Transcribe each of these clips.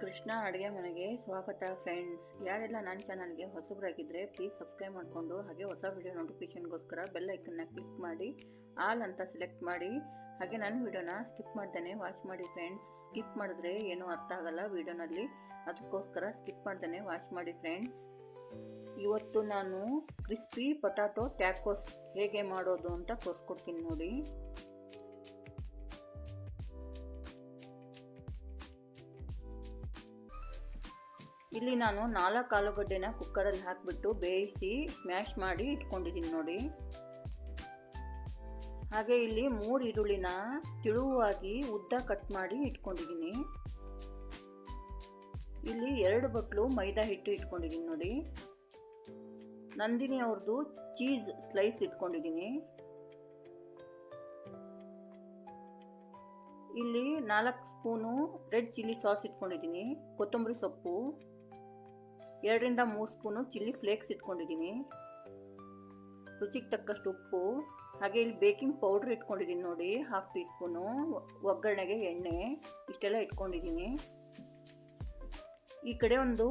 ಕೃಷ್ಣ ಅಡುಗೆ ಮನೆಗೆ ಸ್ವಾಗತ ಫ್ರೆಂಡ್ಸ್ ಯಾರೆಲ್ಲ ನನ್ನ ಚಾನಲ್ಗೆ ಹೊಸಬರಾಗಿದ್ದರೆ ಪ್ಲೀಸ್ ಸಬ್ಸ್ಕ್ರೈಬ್ ಮಾಡಿಕೊಂಡು ಹಾಗೆ ಹೊಸ ವಿಡಿಯೋ ನೋಟಿಫಿಕೇಷನ್ಗೋಸ್ಕರ ಬೆಲ್ ಐಕನ್ನ ಕ್ಲಿಕ್ ಮಾಡಿ ಆಲ್ ಅಂತ ಸೆಲೆಕ್ಟ್ ಮಾಡಿ. ಹಾಗೆ ನನ್ನ ವಿಡಿಯೋನ ಸ್ಕಿಪ್ ಮಾಡ್ದೇನೆ ವಾಚ್ ಮಾಡಿ ಫ್ರೆಂಡ್ಸ್ ಸ್ಕಿಪ್ ಮಾಡಿದ್ರೆ ಏನೂ ಅರ್ಥ ಆಗಲ್ಲ ವಿಡಿಯೋನಲ್ಲಿ ಅದಕ್ಕೋಸ್ಕರ ಸ್ಕಿಪ್ ಮಾಡ್ದೇನೆ ವಾಚ್ ಮಾಡಿ ಫ್ರೆಂಡ್ಸ್ ಇವತ್ತು ನಾನು ಕ್ರಿಸ್ಪಿ ಪೊಟ್ಯಾಟೊ ಟ್ಯಾಕೋಸ್ ಹೇಗೆ ಮಾಡೋದು ಅಂತ ತೋರಿಸ್ಕೊಡ್ತೀನಿ ನೋಡಿ. ಇಲ್ಲಿ ನಾನು ನಾಲ್ಕು ಆಲೂಗಡ್ಡೆನ ಕುಕ್ಕರಲ್ಲಿ ಹಾಕಿಬಿಟ್ಟು ಬೇಯಿಸಿ ಸ್ಮ್ಯಾಶ್ ಮಾಡಿ ಇಟ್ಕೊಂಡಿದ್ದೀನಿ ನೋಡಿ. ಹಾಗೆ ಇಲ್ಲಿ ಮೂರು ಈರುಳ್ಳಿನ ತಿಳುವಾಗಿ ಉದ್ದ ಕಟ್ ಮಾಡಿ ಇಟ್ಕೊಂಡಿದ್ದೀನಿ. ಇಲ್ಲಿ ಎರಡು ಬಟ್ಲು ಮೈದಾ ಹಿಟ್ಟು ಇಟ್ಕೊಂಡಿದ್ದೀನಿ ನೋಡಿ. ನಂದಿನಿ ಅವ್ರದ್ದು ಚೀಸ್ ಸ್ಲೈಸ್ ಇಟ್ಕೊಂಡಿದ್ದೀನಿ. ಇಲ್ಲಿ ನಾಲ್ಕು ಸ್ಪೂನು ರೆಡ್ ಚಿಲ್ಲಿ ಸಾಸ್ ಇಟ್ಕೊಂಡಿದ್ದೀನಿ, ಕೊತ್ತಂಬರಿ ಸೊಪ್ಪು. ಎರಡರಿಂದ ಮೂರು ಸ್ಪೂನು ಚಿಲ್ಲಿ ಫ್ಲೇಕ್ಸ್ ಇಟ್ಕೊಂಡಿದ್ದೀನಿ. ರುಚಿಗೆ ತಕ್ಕಷ್ಟು ಉಪ್ಪು, ಹಾಗೆ ಇಲ್ಲಿ ಬೇಕಿಂಗ್ ಪೌಡ್ರ್ ಇಟ್ಕೊಂಡಿದ್ದೀನಿ ನೋಡಿ ಹಾಫ್ ಟೀ ಸ್ಪೂನು, ಒಗ್ಗರಣೆಗೆ ಎಣ್ಣೆ, ಇಷ್ಟೆಲ್ಲ ಇಟ್ಕೊಂಡಿದ್ದೀನಿ. ಈ ಕಡೆ ಒಂದು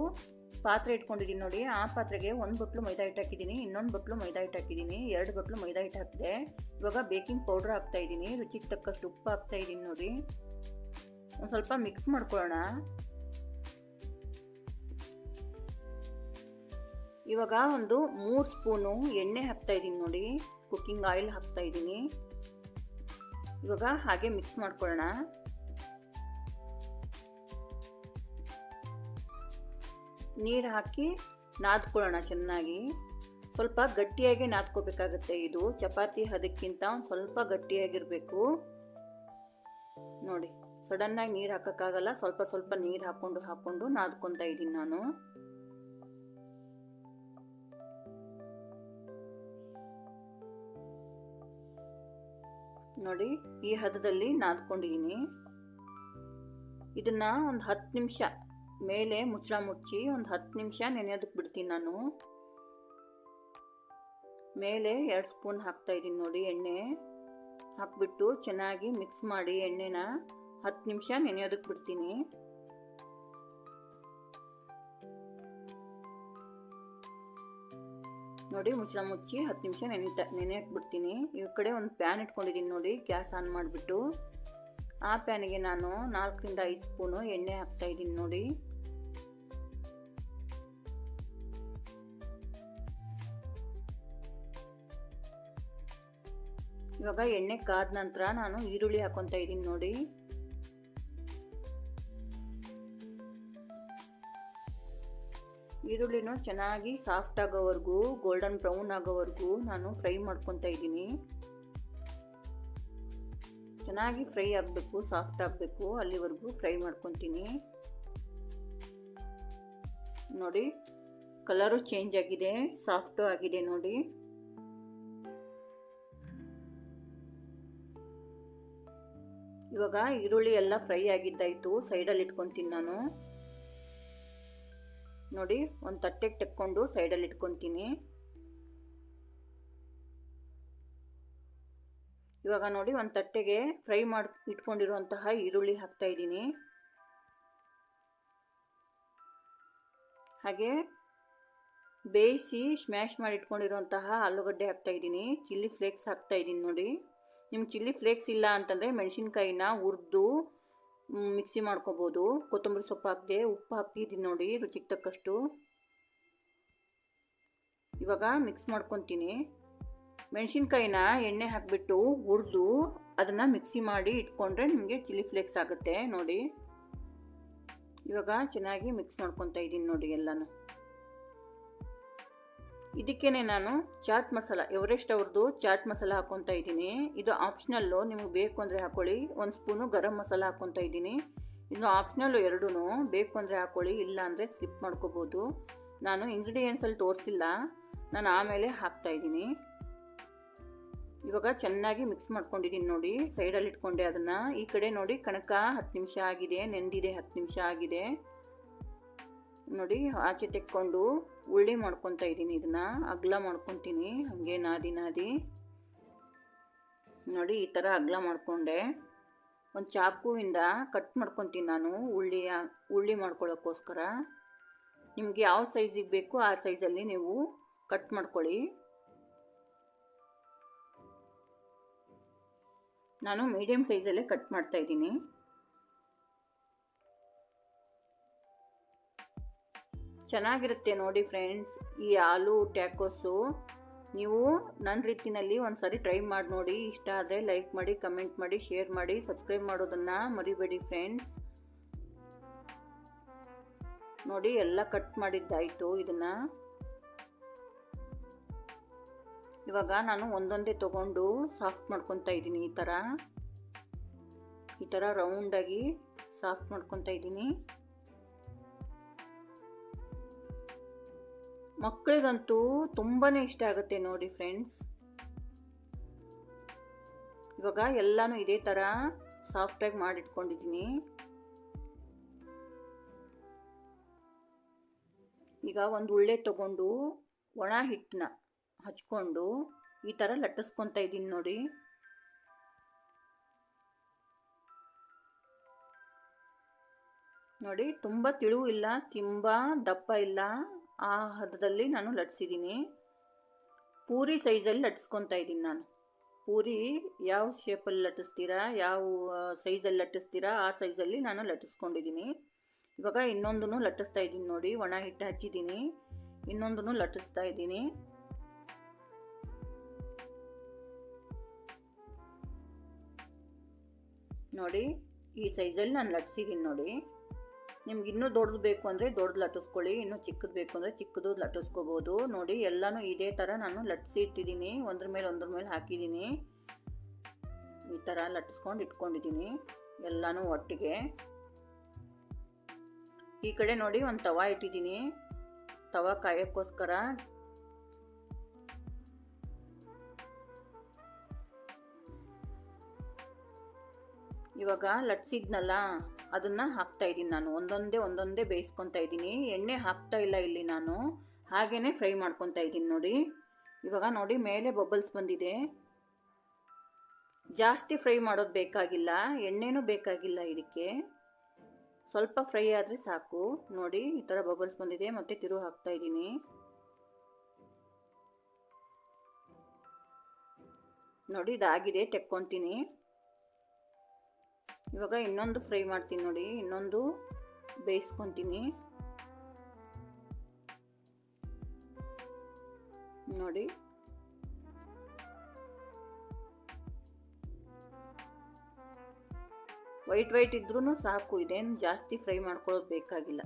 ಪಾತ್ರೆ ಇಟ್ಕೊಂಡಿದ್ದೀನಿ ನೋಡಿ, ಆ ಪಾತ್ರೆಗೆ ಒಂದು ಬಟ್ಲು ಮೈದಾ ಹಿಟ್ಟು ಹಾಕಿದ್ದೀನಿ, ಇನ್ನೊಂದು ಬಟ್ಲು ಮೈದಾ ಹಿಟ್ಟು ಹಾಕಿದ್ದೀನಿ, ಎರಡು ಬಟ್ಲು ಮೈದಾ ಹಿಟ್ಟು ಹಾಕಿದೆ. ಇವಾಗ ಬೇಕಿಂಗ್ ಪೌಡ್ರ್ ಹಾಕ್ತಾ ಇದ್ದೀನಿ, ರುಚಿಗೆ ತಕ್ಕಷ್ಟು ಉಪ್ಪು ಹಾಕ್ತಾ ಇದ್ದೀನಿ ನೋಡಿ. ಒಂದು ಸ್ವಲ್ಪ ಮಿಕ್ಸ್ ಮಾಡ್ಕೊಳ್ಳೋಣ. ಇವಾಗ ಒಂದು ಮೂರು ಸ್ಪೂನು ಎಣ್ಣೆ ಹಾಕ್ತಾ ಇದ್ದೀನಿ ನೋಡಿ. ಕುಕ್ಕಿಂಗ್ ಆಯಿಲ್ ಹಾಕ್ತಾ ಇದ್ದೀನಿ. ಇವಾಗ ಹಾಗೆ ಮಿಕ್ಸ್ ಮಾಡ್ಕೊಳ್ಳೋಣ. ನೀರು ಹಾಕಿ ನಾದ್ಕೊಳ್ಳೋಣ ಚೆನ್ನಾಗಿ. ಸ್ವಲ್ಪ ಗಟ್ಟಿಯಾಗಿ ನಾದ್ಕೋಬೇಕಾಗತ್ತೆ ಇದು. ಚಪಾತಿ ಹದಕ್ಕಿಂತ ಒಂದು ಸ್ವಲ್ಪ ಗಟ್ಟಿಯಾಗಿರಬೇಕು. ನೋಡಿ, ಸಡನ್ನಾಗಿ ನೀರು ಹಾಕೋಕ್ಕಾಗಲ್ಲ. ಸ್ವಲ್ಪ ಸ್ವಲ್ಪ ನೀರು ಹಾಕ್ಕೊಂಡು ಹಾಕ್ಕೊಂಡು ನಾದ್ಕೊತಾ ಇದ್ದೀನಿ ನಾನು. ನೋಡಿ, ಈ ಹದದಲ್ಲಿ ನಾದ್ಕೊಂಡಿದ್ದೀನಿ ಇದನ್ನು ಒಂದು ಹತ್ತು ನಿಮಿಷ ಮೇಲೆ ಮುಚ್ಚಳ ಮುಚ್ಚಿ ಒಂದು ಹತ್ತು ನಿಮಿಷ ನೆನೆಯೋದಕ್ಕೆ ಬಿಡ್ತೀನಿ ನಾನು. ಮೇಲೆ ಎರಡು ಸ್ಪೂನ್ ಹಾಕ್ತಾ ಇದ್ದೀನಿ ನೋಡಿ ಎಣ್ಣೆ. ಹಾಕ್ಬಿಟ್ಟು ಚೆನ್ನಾಗಿ ಮಿಕ್ಸ್ ಮಾಡಿ ಎಣ್ಣೆನ ಹತ್ತು ನಿಮಿಷ ನೆನೆಯೋದಕ್ಕೆ ಬಿಡ್ತೀನಿ. ನೋಡಿ ಮುಚ್ಚಳ ಮುಚ್ಚಿ ಹತ್ತು ನಿಮಿಷ ನೆನೆತ ನೆನೆಯಕ್ಕೆ ಬಿಡ್ತೀನಿ. ಈ ಕಡೆ ಒಂದು ಪ್ಯಾನ್ ಇಟ್ಕೊಂಡಿದ್ದೀನಿ ನೋಡಿ, ಗ್ಯಾಸ್ ಆನ್ ಮಾಡಿಬಿಟ್ಟು. ಆ ಪ್ಯಾನಿಗೆ ನಾನು ನಾಲ್ಕರಿಂದ ಐದು ಸ್ಪೂನು ಎಣ್ಣೆ ಹಾಕ್ತಾ ಇದ್ದೀನಿ ನೋಡಿ. ಇವಾಗ ಎಣ್ಣೆ ಕಾದ ನಂತರ ನಾನು ಈರುಳ್ಳಿ ಹಾಕೊತಾ ಇದ್ದೀನಿ ನೋಡಿ. ಈರುಳ್ಳಿನೂ ಚೆನ್ನಾಗಿ ಸಾಫ್ಟ್ ಆಗೋವರೆಗೂ ಗೋಲ್ಡನ್ ಬ್ರೌನ್ ಆಗೋವರೆಗೂ ನಾನು ಫ್ರೈ ಮಾಡ್ಕೊತಾ ಇದ್ದೀನಿ. ಚೆನ್ನಾಗಿ ಫ್ರೈ ಆಗಬೇಕು ಸಾಫ್ಟ್ ಆಗಬೇಕು, ಅಲ್ಲಿವರೆಗೂ ಫ್ರೈ ಮಾಡ್ಕೊತೀನಿ. ನೋಡಿ ಕಲರು ಚೇಂಜ್ ಆಗಿದೆ ಸಾಫ್ಟು ಆಗಿದೆ ನೋಡಿ. ಇವಾಗ ಈರುಳ್ಳಿ ಎಲ್ಲ ಫ್ರೈ ಆಗಿದ್ದಾಯಿತು ಸೈಡಲ್ಲಿ ಇಟ್ಕೊತೀನಿ ನಾನು. ನೋಡಿ, ಒಂದು ತಟ್ಟೆಗೆ ತೆಕ್ಕೊಂಡು ಸೈಡಲ್ಲಿ ಇಟ್ಕೊತೀನಿ. ಇವಾಗ ನೋಡಿ, ಒಂದು ತಟ್ಟೆಗೆ ಫ್ರೈ ಮಾಡಿ, ಇಟ್ಕೊಂಡಿರುವಂತಹ ಈರುಳ್ಳಿ ಹಾಕ್ತಾ ಇದ್ದೀನಿ. ಹಾಗೆ ಬೇಯಿಸಿ ಸ್ಮ್ಯಾಶ್ ಮಾಡಿ ಇಟ್ಕೊಂಡಿರುವಂತಹ ಆಲೂಗಡ್ಡೆ ಹಾಕ್ತಾ ಇದ್ದೀನಿ. ಚಿಲ್ಲಿ ಫ್ಲೇಕ್ಸ್ ಹಾಕ್ತಾ ಇದ್ದೀನಿ ನೋಡಿ. ನಿಮ್ಗೆ ಚಿಲ್ಲಿ ಫ್ಲೇಕ್ಸ್ ಇಲ್ಲ ಅಂತಂದರೆ ಮೆಣಸಿನ್ಕಾಯಿನ ಹುರಿದು ಮಿಕ್ಸಿ ಮಾಡ್ಕೋಬೋದು. ಕೊತ್ತಂಬರಿ ಸೊಪ್ಪು ಹಾಕಿದೆ ಉಪ್ಪು ಹಾಕಿದ್ದೀನಿ ನೋಡಿ, ರುಚಿಗೆ ತಕ್ಕಷ್ಟು. ಇವಾಗ ಮಿಕ್ಸ್ ಮಾಡ್ಕೊತೀನಿ. ಮೆಣಸಿನ್ಕಾಯಿನ ಎಣ್ಣೆ ಹಾಕಿಬಿಟ್ಟು ಹುರಿದು ಅದನ್ನು ಮಿಕ್ಸಿ ಮಾಡಿ ಇಟ್ಕೊಂಡ್ರೆ ನಿಮಗೆ ಚಿಲ್ಲಿ ಫ್ಲೇಕ್ಸ್ ಆಗುತ್ತೆ ನೋಡಿ. ಇವಾಗ ಚೆನ್ನಾಗಿ ಮಿಕ್ಸ್ ಮಾಡ್ಕೊತಾ ಇದ್ದೀನಿ ನೋಡಿ ಎಲ್ಲನೂ. ಇದಕ್ಕೇನೆ ನಾನು ಚಾಟ್ ಮಸಾಲ, ಎವರೆಸ್ಟ್ ಅವ್ರದ್ದು ಚಾಟ್ ಮಸಾಲ ಹಾಕ್ಕೊತಾ ಇದ್ದೀನಿ. ಇದು ಆಪ್ಷನಲ್ಲು, ನಿಮಗೆ ಬೇಕು ಅಂದರೆ ಹಾಕ್ಕೊಳ್ಳಿ ಒಂದು ಸ್ಪೂನು ಗರಂ ಮಸಾಲ ಹಾಕ್ಕೊತಾ ಇದ್ದೀನಿ. ಇದು ಆಪ್ಷನಲ್ಲು ಎರಡೂ ಬೇಕು ಅಂದರೆ ಹಾಕ್ಕೊಳ್ಳಿ ಇಲ್ಲ ಅಂದರೆ ಸ್ಕಿಪ್ ಮಾಡ್ಕೋಬೋದು. ನಾನು ಇಂಗ್ರೀಡಿಯೆಂಟ್ಸಲ್ಲಿ ತೋರಿಸಿಲ್ಲ. ನಾನು ಆಮೇಲೆ ಹಾಕ್ತಾ ಇದ್ದೀನಿ. ಇವಾಗ ಚೆನ್ನಾಗಿ ಮಿಕ್ಸ್ ಮಾಡ್ಕೊಂಡಿದ್ದೀನಿ ನೋಡಿ ಸೈಡಲ್ಲಿ ಇಟ್ಕೊಂಡೆ ಅದನ್ನು. ಈ ಕಡೆ ನೋಡಿ, ಕಣಕ ಹತ್ತು ನಿಮಿಷ ಆಗಿದೆ, ನೆಂದಿದೆ ಹತ್ತು ನಿಮಿಷ ಆಗಿದೆ. ನೋಡಿ, ಆಚೆ ತೆಕ್ಕೊಂಡು ಉಳ್ಳಿ ಮಾಡ್ಕೊತಾ ಇದ್ದೀನಿ ಇದನ್ನು. ಅಗ್ಲ ಮಾಡ್ಕೊತೀನಿ. ಹಾಗೆ ನಾದಿ ನಾದಿ. ನೋಡಿ, ಈ ಥರ ಅಗ್ಲ ಮಾಡಿಕೊಂಡೆ. ಒಂದು ಚಾಕುವಿಂದ ಕಟ್ ಮಾಡ್ಕೊತೀನಿ ನಾನು ಉಳ್ಳಿ ಉಳ್ಳಿ ಮಾಡ್ಕೊಳ್ಳೋಕ್ಕೋಸ್ಕರ ನಿಮಗೆ ಯಾವ ಸೈಜಿಗೆ ಬೇಕು ಆ ಸೈಜಲ್ಲಿ ನೀವು ಕಟ್ ಮಾಡ್ಕೊಳ್ಳಿ. ನಾನು ಮೀಡಿಯಮ್ ಸೈಜಲ್ಲೇ ಕಟ್ ಮಾಡ್ತಾ ಚೆನ್ನಾಗಿರುತ್ತೆ ನೋಡಿ ಫ್ರೆಂಡ್ಸ್ ಈ ಆಲೂ ಟ್ಯಾಕೋಸು ನೀವು ನನ್ನ ರೀತಿಯಲ್ಲಿ ಒಂದು ಸಾರಿ ಟ್ರೈ ಮಾಡಿ ನೋಡಿ. ಇಷ್ಟ ಆದರೆ ಲೈಕ್ ಮಾಡಿ ಕಮೆಂಟ್ ಮಾಡಿ ಶೇರ್ ಮಾಡಿ ಸಬ್ಸ್ಕ್ರೈಬ್ ಮಾಡೋದನ್ನು ಮರಿಬೇಡಿ ಫ್ರೆಂಡ್ಸ್ ನೋಡಿ ಎಲ್ಲ ಕಟ್ ಮಾಡಿದ್ದಾಯಿತು ಇದನ್ನು. ಇವಾಗ ನಾನು ಒಂದೊಂದೇ ತಗೊಂಡು ಸಾಫ್ಟ್ ಮಾಡ್ಕೊತಾ ಇದ್ದೀನಿ ಈ ಥರ ಈ ಥರ ರೌಂಡಾಗಿ ಸಾಫ್ಟ್ ಮಾಡ್ಕೊತಾ ಇದ್ದೀನಿ. ಮಕ್ಕಳಿಗಂತೂ ತುಂಬಾ ಇಷ್ಟ ಆಗುತ್ತೆ ನೋಡಿ ಫ್ರೆಂಡ್ಸ್. ಇವಾಗ ಎಲ್ಲನೂ ಇದೇ ಥರ ಸಾಫ್ಟಾಗಿ ಮಾಡಿಟ್ಕೊಂಡಿದ್ದೀನಿ. ಈಗ ಒಂದು ಉಳ್ಳೆ ತಗೊಂಡು ಒಣ ಹಿಟ್ಟನ್ನ ಹಚ್ಕೊಂಡು ಈ ಥರ ಲಟ್ಟಿಸ್ಕೊತಾ ಇದ್ದೀನಿ ನೋಡಿ. ನೋಡಿ, ತುಂಬ ತಿಳು ಇಲ್ಲ ತುಂಬ ದಪ್ಪ ಇಲ್ಲ. ಆ ಹದದಲ್ಲಿ ನಾನು ಲಟ್ಸಿದ್ದೀನಿ. ಪೂರಿ ಸೈಜಲ್ಲಿ ಲಟ್ಸ್ಕೊತಾ ಇದ್ದೀನಿ ನಾನು. ಪೂರಿ ಯಾವ ಶೇಪಲ್ಲಿ ಲಟ್ಟಿಸ್ತೀರಾ, ಯಾವ ಸೈಜಲ್ಲಿ ಲಟ್ಟಿಸ್ತೀರಾ, ಆ ಸೈಜಲ್ಲಿ ನಾನು ಲಟ್ಟಿಸ್ಕೊಂಡಿದ್ದೀನಿ. ಇವಾಗ ಇನ್ನೊಂದನ್ನು ಲಟ್ಟಿಸ್ತಾ ಇದ್ದೀನಿ ನೋಡಿ, ಒಣ ಹಿಟ್ಟು ಹಚ್ಚಿದ್ದೀನಿ. ಇನ್ನೊಂದನ್ನು ಲಟ್ಟಿಸ್ತಾ ಇದ್ದೀನಿ. ನೋಡಿ, ಈ ಸೈಜಲ್ಲಿ ನಾನು ಲಟ್ಸಿದ್ದೀನಿ ನೋಡಿ. ನಿಮ್ಗೆ ಇನ್ನೂ ದೊಡ್ಡದು ಬೇಕು ಅಂದರೆ ದೊಡ್ಡದು ಲಟ್ಟಿಸ್ಕೊಳ್ಳಿ, ಇನ್ನೂ ಚಿಕ್ಕದು ಬೇಕು ಅಂದರೆ ಚಿಕ್ಕದು ಲಟ್ಟಿಸ್ಕೋಬೋದು. ನೋಡಿ, ಎಲ್ಲನೂ ಇದೇ ಥರ ನಾನು ಲಟ್ಟಿಸಿ ಇಟ್ಟಿದ್ದೀನಿ. ಒಂದ್ರ ಮೇಲೆ ಒಂದ್ರ ಮೇಲೆ ಹಾಕಿದ್ದೀನಿ. ಈ ಥರ ಲಟ್ಟಿಸ್ಕೊಂಡು ಇಟ್ಕೊಂಡಿದ್ದೀನಿ ಎಲ್ಲನೂ ಒಟ್ಟಿಗೆ. ಈ ಕಡೆ ನೋಡಿ ಒಂದು ತವ ಇಟ್ಟಿದ್ದೀನಿ. ತವ ಕಾಯೋಕ್ಕೋಸ್ಕರ. ಇವಾಗ ಲಟ್ಸಿದ್ನಲ್ಲ ಅದನ್ನು ಹಾಕ್ತಾ ಇದ್ದೀನಿ ನಾನು. ಒಂದೊಂದೇ ಒಂದೊಂದೇ ಬೇಯಿಸ್ಕೊತಾ ಇದ್ದೀನಿ. ಎಣ್ಣೆ ಹಾಕ್ತಾ ಇಲ್ಲ ಇಲ್ಲಿ ನಾನು. ಹಾಗೆಯೇ ಫ್ರೈ ಮಾಡ್ಕೊತಾ ಇದ್ದೀನಿ ನೋಡಿ. ಇವಾಗ ನೋಡಿ, ಮೇಲೆ ಬಬಲ್ಸ್ ಬಂದಿದೆ. ಜಾಸ್ತಿ ಫ್ರೈ ಮಾಡೋದು ಬೇಕಾಗಿಲ್ಲ. ಎಣ್ಣೆನೂ ಬೇಕಾಗಿಲ್ಲ ಇದಕ್ಕೆ. ಸ್ವಲ್ಪ ಫ್ರೈ ಆದರೆ ಸಾಕು. ನೋಡಿ, ಈ ಥರ ಬಬಲ್ಸ್ ಬಂದಿದೆ. ಮತ್ತು ತಿರು ಹಾಕ್ತಾ ಇದ್ದೀನಿ. ನೋಡಿ, ಇದಾಗಿದೆ. ತೆಕ್ಕೊತೀನಿ. ಇವಾಗ ಇನ್ನೊಂದು ಫ್ರೈ ಮಾಡ್ತೀನಿ ನೋಡಿ, ಇನ್ನೊಂದು ಬೇಯಿಸ್ಕೊತೀನಿ. ನೋಡಿ. ವೈಟ್ ವೈಟ್ ಇದ್ರೂ ಸಾಕು, ಇದೇನು ಜಾಸ್ತಿ ಫ್ರೈ ಮಾಡ್ಕೊಳ್ಳೋದು ಬೇಕಾಗಿಲ್ಲ.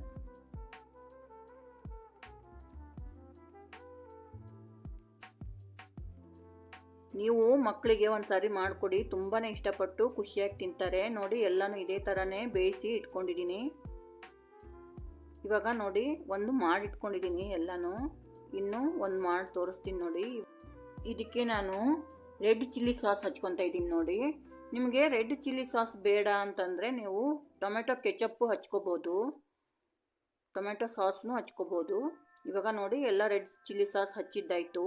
ನೀವು ಮಕ್ಕಳಿಗೆ ಒಂದು ಸಾರಿ ಮಾಡಿಕೊಡಿ ತುಂಬಾ ಇಷ್ಟಪಟ್ಟು ಖುಷಿಯಾಗಿ ತಿಂತಾರೆ. ನೋಡಿ, ಎಲ್ಲನೂ ಇದೇ ಥರನೇ ಬೇಯಿಸಿ ಇಟ್ಕೊಂಡಿದ್ದೀನಿ ಇವಾಗ ನೋಡಿ, ಒಂದು ಮಾಡಿಟ್ಕೊಂಡಿದ್ದೀನಿ ಎಲ್ಲನೂ. ಇನ್ನೂ ಒಂದು ಮಾಡಿ ತೋರಿಸ್ತೀನಿ ನೋಡಿ. ಇದಕ್ಕೆ ನಾನು ರೆಡ್ ಚಿಲ್ಲಿ ಸಾಸ್ ಹಚ್ಕೊತಾ ಇದ್ದೀನಿ ನೋಡಿ. ನಿಮಗೆ ರೆಡ್ ಚಿಲ್ಲಿ ಸಾಸ್ ಬೇಡ ಅಂತಂದರೆ ನೀವು ಟೊಮೆಟೊ ಕೆಚಪ್ಪು ಹಚ್ಕೋಬೋದು. ಟೊಮೆಟೊ ಸಾಸ್ನು ಹಚ್ಕೋಬೋದು. ಇವಾಗ ನೋಡಿ, ಎಲ್ಲ ರೆಡ್ ಚಿಲ್ಲಿ ಸಾಸ್ ಹಚ್ಚಿದ್ದಾಯಿತು.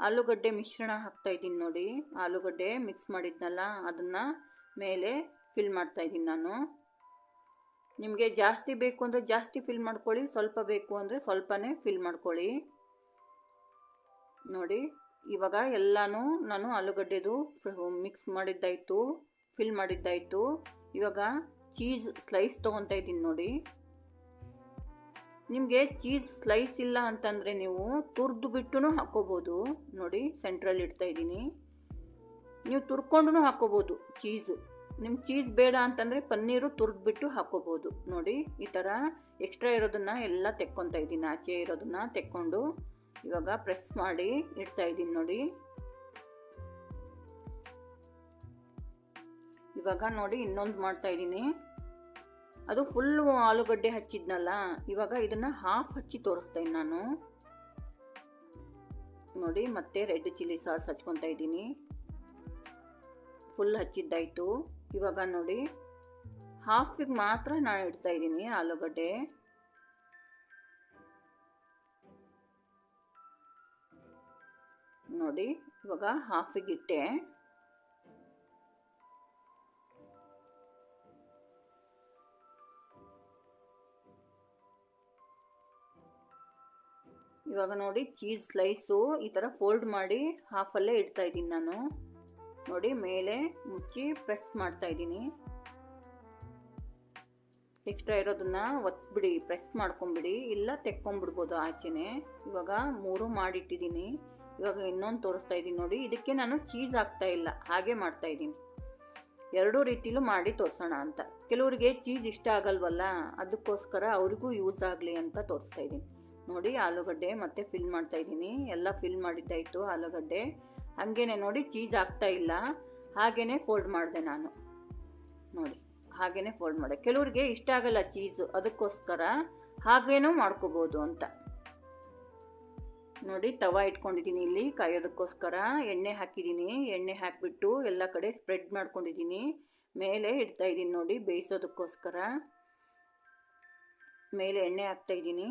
ಆಲೂಗಡ್ಡೆ ಮಿಶ್ರಣ ಹಾಕ್ತಾ ಇದ್ದೀನಿ ನೋಡಿ. ಆಲೂಗಡ್ಡೆ ಮಿಕ್ಸ್ ಮಾಡಿದ್ನಲ್ಲ, ಅದನ್ನು ಮೇಲೆ ಫಿಲ್ ಮಾಡ್ತಾ ಇದ್ದೀನಿ ನಾನು. ನಿಮಗೆ ಜಾಸ್ತಿ ಬೇಕು ಅಂದರೆ ಜಾಸ್ತಿ ಫಿಲ್ ಮಾಡ್ಕೊಳ್ಳಿ, ಸ್ವಲ್ಪ ಬೇಕು ಅಂದರೆ ಸ್ವಲ್ಪನೇ ಫಿಲ್ ಮಾಡ್ಕೊಳ್ಳಿ. ನೋಡಿ, ಇವಾಗ ಎಲ್ಲನೂ ನಾನು ಆಲೂಗಡ್ಡೆದು ಮಿಕ್ಸ್ ಮಾಡಿದ್ದಾಯಿತು ಫಿಲ್ ಮಾಡಿದ್ದಾಯಿತು. ಇವಾಗ ಚೀಸ್ ಸ್ಲೈಸ್ ತೊಗೊತಾ ಇದ್ದೀನಿ ನೋಡಿ. ನಿಮಗೆ ಚೀಸ್ ಸ್ಲೈಸ್ ಇಲ್ಲ ಅಂತಂದರೆ ನೀವು ತುರ್ದು ಬಿಟ್ಟು ಹಾಕ್ಕೋಬೋದು. ನೋಡಿ ಸೆಂಟ್ರಲ್ಲಿ ಇಡ್ತಾ ಇದ್ದೀನಿ. ನೀವು ತುರ್ಕೊಂಡು ಹಾಕ್ಕೋಬೋದು ಚೀಸು. ನಿಮ್ಗೆ ಚೀಸ್ ಬೇಡ ಅಂತಂದರೆ ಪನ್ನೀರು ತುರ್ದ್ಬಿಟ್ಟು ಹಾಕ್ಕೋಬೋದು. ನೋಡಿ, ಈ ಥರ ಎಕ್ಸ್ಟ್ರಾ ಇರೋದನ್ನು ಎಲ್ಲ ತೆಕ್ಕೊತಾ ಇದ್ದೀನಿ. ಆಚೆ ಇರೋದನ್ನು ತೆಕ್ಕೊಂಡು ಇವಾಗ ಪ್ರೆಸ್ ಮಾಡಿ ಇಡ್ತಾ ಇದ್ದೀನಿ ನೋಡಿ. ಇವಾಗ ನೋಡಿ ಇನ್ನೊಂದು ಮಾಡ್ತಾ ಇದ್ದೀನಿ. ಅದು ಫುಲ್ಲು ಆಲೂಗಡ್ಡೆ ಹಚ್ಚಿದ್ನಲ್ಲ, ಇವಾಗ ಇದನ್ನು ಹಾಫ್ ಹಚ್ಚಿ ತೋರಿಸ್ತೇನೆ ನಾನು. ನೋಡಿ, ಮತ್ತೆ ರೆಡ್ ಚಿಲ್ಲಿ ಸಾಸ್ ಹಚ್ಕೊತಾ ಇದ್ದೀನಿ. ಫುಲ್ ಹಚ್ಚಿದ್ದಾಯಿತು. ಇವಾಗ ನೋಡಿ ಹಾಫಿಗೆ ಮಾತ್ರ ನಾನು ಇಡ್ತಾ ಇದ್ದೀನಿ ಆಲೂಗಡ್ಡೆ. ನೋಡಿ, ಇವಾಗ ಹಾಫಿಗೆ ಇಟ್ಟೆ. ಇವಾಗ ನೋಡಿ ಚೀಸ್ ಸ್ಲೈಸು ಈ ಥರ ಫೋಲ್ಡ್ ಮಾಡಿ ಹಾಫಲ್ಲೇ ಇಡ್ತಾ ಇದ್ದೀನಿ ನಾನು. ನೋಡಿ ಮೇಲೆ ಮುಚ್ಚಿ ಪ್ರೆಸ್ ಮಾಡ್ತಾ ಇದ್ದೀನಿ. ಎಕ್ಸ್ಟ್ರಾ ಇರೋದನ್ನ ಒತ್ಬಿಡಿ ಪ್ರೆಸ್ ಮಾಡ್ಕೊಂಬಿಡಿ. ಇಲ್ಲ ತೆಕ್ಕೊಂಬಿಡ್ಬೋದು ಆಚೆನೆ. ಇವಾಗ ಮೂರು ಮಾಡಿಟ್ಟಿದ್ದೀನಿ. ಇವಾಗ ಇನ್ನೊಂದು ತೋರಿಸ್ತಾ ಇದ್ದೀನಿ ನೋಡಿ. ಇದಕ್ಕೆ ನಾನು ಚೀಸ್ ಹಾಕ್ತಾ ಇಲ್ಲ, ಹಾಗೆ ಮಾಡ್ತಾ ಇದ್ದೀನಿ. ಎರಡೂ ರೀತಿಲೂ ಮಾಡಿ ತೋರಿಸೋಣ ಅಂತ. ಕೆಲವರಿಗೆ ಚೀಸ್ ಇಷ್ಟ ಆಗಲ್ವಲ್ಲ, ಅದಕ್ಕೋಸ್ಕರ ಅವರಿಗೂ ಯೂಸ್ ಆಗಲಿ ಅಂತ ತೋರಿಸ್ತಾ ಇದ್ದೀನಿ. ನೋಡಿ ಆಲೂಗಡ್ಡೆ ಮತ್ತೆ ಫಿಲ್ ಮಾಡ್ತಾ ಇದ್ದೀನಿ. ಎಲ್ಲ ಫಿಲ್ ಮಾಡಿದ್ದಾಯಿತು ಆಲೂಗಡ್ಡೆ. ಹಾಗೇನೆ ನೋಡಿ ಚೀಸ್ ಆಗ್ತಾ ಇಲ್ಲ. ಹಾಗೇ ಫೋಲ್ಡ್ ಮಾಡಿದೆ ನಾನು. ನೋಡಿ ಹಾಗೇ ಫೋಲ್ಡ್ ಮಾಡಿದೆ. ಕೆಲವ್ರಿಗೆ ಇಷ್ಟ ಆಗಲ್ಲ ಚೀಸು ಅದಕ್ಕೋಸ್ಕರ. ಹಾಗೇನೂ ಮಾಡ್ಕೋಬೋದು ಅಂತ. ನೋಡಿ, ತವ ಇಟ್ಕೊಂಡಿದ್ದೀನಿ ಇಲ್ಲಿ ಕಾಯೋದಕ್ಕೋಸ್ಕರ. ಎಣ್ಣೆ ಹಾಕಿದ್ದೀನಿ. ಎಣ್ಣೆ ಹಾಕಿಬಿಟ್ಟು ಎಲ್ಲ ಕಡೆ ಸ್ಪ್ರೆಡ್ ಮಾಡ್ಕೊಂಡಿದ್ದೀನಿ. ಮೇಲೆ ಇಡ್ತಾ ಇದ್ದೀನಿ ನೋಡಿ, ಬೇಯಿಸೋದಕ್ಕೋಸ್ಕರ. ಮೇಲೆ ಎಣ್ಣೆ ಹಾಕ್ತಾ ಇದ್ದೀನಿ.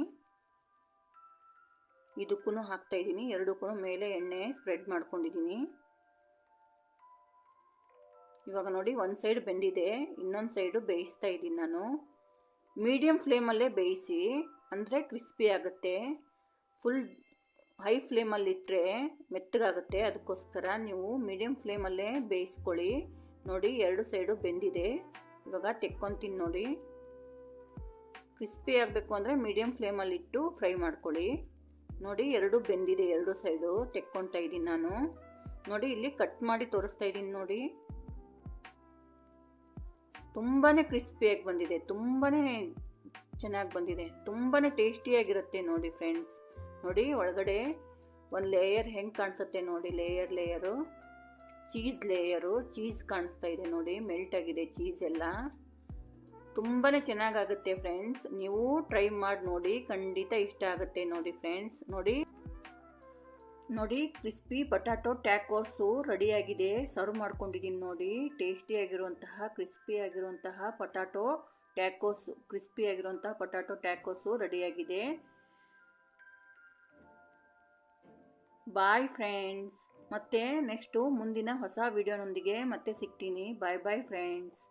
ಇದಕ್ಕೂ ಹಾಕ್ತಾ ಇದ್ದೀನಿ. ಎರಡಕ್ಕೂ ಮೇಲೆ ಎಣ್ಣೆ ಸ್ಪ್ರೆಡ್ ಮಾಡ್ಕೊಂಡಿದ್ದೀನಿ. ಇವಾಗ ನೋಡಿ, ಒಂದು ಸೈಡ್ ಬೆಂದಿದೆ, ಇನ್ನೊಂದು ಸೈಡು ಬೇಯಿಸ್ತಾ ಇದ್ದೀನಿ ನಾನು. ಮೀಡಿಯಮ್ ಫ್ಲೇಮಲ್ಲೇ ಬೇಯಿಸಿ, ಅಂದರೆ ಕ್ರಿಸ್ಪಿ ಆಗುತ್ತೆ. ಫುಲ್ ಹೈ ಫ್ಲೇಮಲ್ಲಿಟ್ಟರೆ ಮೆತ್ತಗಾಗುತ್ತೆ. ಅದಕ್ಕೋಸ್ಕರ ನೀವು ಮೀಡಿಯಮ್ ಫ್ಲೇಮಲ್ಲೇ ಬೇಯಿಸ್ಕೊಳ್ಳಿ. ನೋಡಿ, ಎರಡು ಸೈಡು ಬೆಂದಿದೆ. ಇವಾಗ ತೆಕ್ಕೊತೀನಿ ನೋಡಿ. ಕ್ರಿಸ್ಪಿ ಆಗಬೇಕು ಅಂದರೆ ಮೀಡಿಯಮ್ ಫ್ಲೇಮಲ್ಲಿಟ್ಟು ಫ್ರೈ ಮಾಡ್ಕೊಳ್ಳಿ. ನೋಡಿ ಎರಡು ಬೆಂದಿದೆ, ಎರಡು ಸೈಡು ತೆಕ್ಕೊಳ್ತಾ ಇದ್ದೀನಿ ನಾನು. ನೋಡಿ, ಇಲ್ಲಿ ಕಟ್ ಮಾಡಿ ತೋರಿಸ್ತಾ ಇದ್ದೀನಿ ನೋಡಿ. ತುಂಬಾ ಕ್ರಿಸ್ಪಿಯಾಗಿ ಬಂದಿದೆ ತುಂಬಾ ಚೆನ್ನಾಗಿ ಬಂದಿದೆ ತುಂಬಾ ಟೇಸ್ಟಿಯಾಗಿರುತ್ತೆ ನೋಡಿ ಫ್ರೆಂಡ್ಸ್ ನೋಡಿ, ಒಳಗಡೆ ಒಂದು ಲೇಯರ್ ಹೆಂಗೆ ಕಾಣಿಸುತ್ತೆ ನೋಡಿ layer layer cheese layer cheese ಕಾಣಿಸ್ತಾ ಇದೆ ನೋಡಿ ಮೆಲ್ಟ್ ಆಗಿದೆ ಚೀಸ್ ಎಲ್ಲ. ತುಂಬಾ ಚೆನ್ನಾಗಾಗುತ್ತೆ ಫ್ರೆಂಡ್ಸ್ ನೀವು ಟ್ರೈ ಮಾಡಿ ನೋಡಿ, ಖಂಡಿತ ಇಷ್ಟ ಆಗುತ್ತೆ ನೋಡಿ ಫ್ರೆಂಡ್ಸ್ ನೋಡಿ ನೋಡಿ ಕ್ರಿಸ್ಪಿ ಪಟಾಟೊ ಟ್ಯಾಕೋಸು ರೆಡಿಯಾಗಿದೆ ಸರ್ವ್ ಮಾಡ್ಕೊಂಡಿದ್ದೀನಿ ನೋಡಿ. ಟೇಸ್ಟಿಯಾಗಿರುವಂತಹ ಕ್ರಿಸ್ಪಿ ಆಗಿರುವಂತಹ ಪಟಾಟೊ ಟ್ಯಾಕೋಸು ಕ್ರಿಸ್ಪಿ ಆಗಿರುವಂತಹ ಪಟಾಟೊ ಟ್ಯಾಕೋಸು ರೆಡಿಯಾಗಿದೆ ಬಾಯ್ ಫ್ರೆಂಡ್ಸ್ ಮತ್ತೆ ನೆಕ್ಸ್ಟು ಮುಂದಿನ ಹೊಸ ವಿಡಿಯೋನೊಂದಿಗೆ ಮತ್ತೆ ಸಿಗ್ತೀನಿ. ಬಾಯ್ ಬಾಯ್ ಫ್ರೆಂಡ್ಸ್